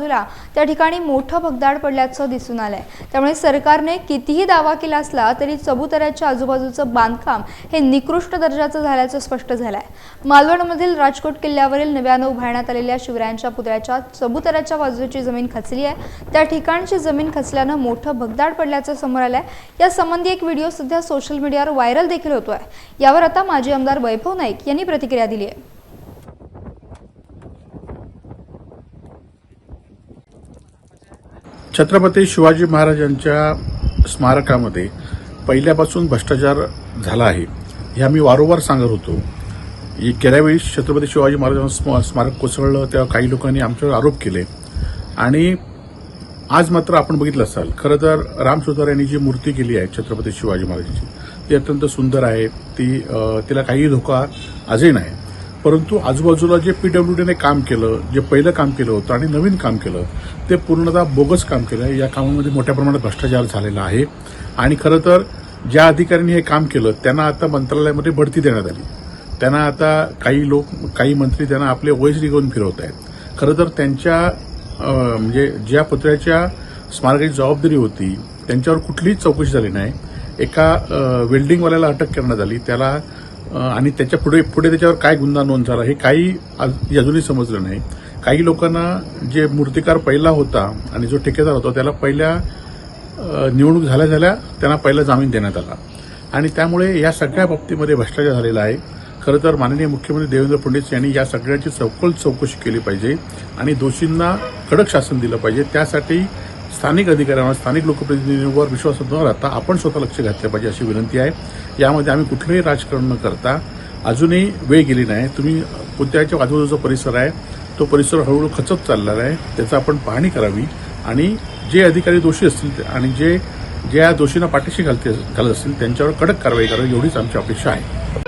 बाजूला त्या ठिकाणी मोठं भगदाड पडल्याचं दिसून आलंय. त्यामुळे सरकारने कितीही दावा केला असला तरी चबुतऱ्याच्या आजूबाजूचं बांधकाम हे निकृष्ट दर्जाचं झाल्याचं स्पष्ट झालंय. मालवणमधील राजकोट किल्ल्यावरील नव्यानं उभारण्यात आलेल्या शिवरायांच्या पुतळ्याच्या चबुतऱ्याच्या बाजूची जमीन खचली आहे. त्या ठिकाणची जमीन खचल्यानं मोठं भगदाड पडल्याचं समोर आलंय. यासंबंधी एक व्हिडिओ सध्या सोशल मीडियावर व्हायरल देखील होतोय. यावर आता माजी आमदार वैभव नाईक यांनी प्रतिक्रिया दिली आहे. छत्रपती शिवाजी महाराजांच्या स्मारकामध्ये पहिल्यापासून भ्रष्टाचार झाला आहे. हे आम्ही वारंवार सांगत होतो. गेल्या वेळी छत्रपती शिवाजी महाराजांचं स्म- स्मारक कोसळलं तेव्हा काही लोकांनी आमच्यावर आरोप केले. आणि आज मात्र आपण बघितलं असाल खरं तर राम यांनी जी मूर्ती केली आहे छत्रपती शिवाजी महाराजांची ती अत्यंत सुंदर आहे. ती तिला काही धोका आजही नाही. परंतु आजूबाजूला जे पीडब्ल्यूडीने काम केलं जे पहिलं काम केलं होतं आणि नवीन काम केलं ते पूर्णतः बोगस काम केलं आहे. या कामामध्ये मोठ्या प्रमाणात भ्रष्टाचार झालेला आहे. आणि खरं तर ज्या अधिकाऱ्यांनी हे काम केलं त्यांना आता मंत्रालयामध्ये बढती देण्यात आली. त्यांना आता काही लोक काही मंत्री त्यांना आपले ओएसडी घेऊन फिरवत आहेत. खरं तर त्यांच्या म्हणजे ज्या पत्र्याच्या स्मारकाची जबाबदारी होती त्यांच्यावर कुठलीच चौकशी झाली नाही. एका वेल्डिंगवाल्याला अटक करण्यात आली. त्याला आणि त्याच्या पुढे पुढे त्याच्यावर काय गुन्हा नोंद झाला हे काही आज- अजूनही समजलं नाही. काही लोकांना जे मूर्तिकार पहिला होता आणि जो ठेकेदार होता त्याला पहिल्या निवडणूक झाल्या झाल्या त्यांना पहिला जामीन देण्यात आला. आणि त्यामुळे या सगळ्या बाबतीमध्ये भ्रष्टाचार झालेला आहे. खरं तर माननीय मुख्यमंत्री देवेंद्र फडणवीस यांनी या सगळ्याची सखोल चौकशी केली पाहिजे आणि दोषींना कडक शासन दिलं पाहिजे. त्यासाठी स्थानिक अधिकाऱ्यांवर स्थानिक लोकप्रतिनिधींवर विश्वास न राहता आपण स्वतः लक्ष घातलं पाहिजे अशी विनंती आहे. यामध्ये आम्ही कुठलंही राजकारण न करता अजूनही वेळ गेली नाही. तुम्ही पुत्याच्या आजूबाजूचा परिसर आहे तो परिसर हळूहळू खचत चाललेला आहे. त्याचा आपण पाहणी करावी. आणि जे अधिकारी दोषी असतील आणि जे ज्या दोषींना पाठीशी घालते घालत असतील त्यांच्यावर कडक कारवाई करावी. एवढीच आमची अपेक्षा आहे.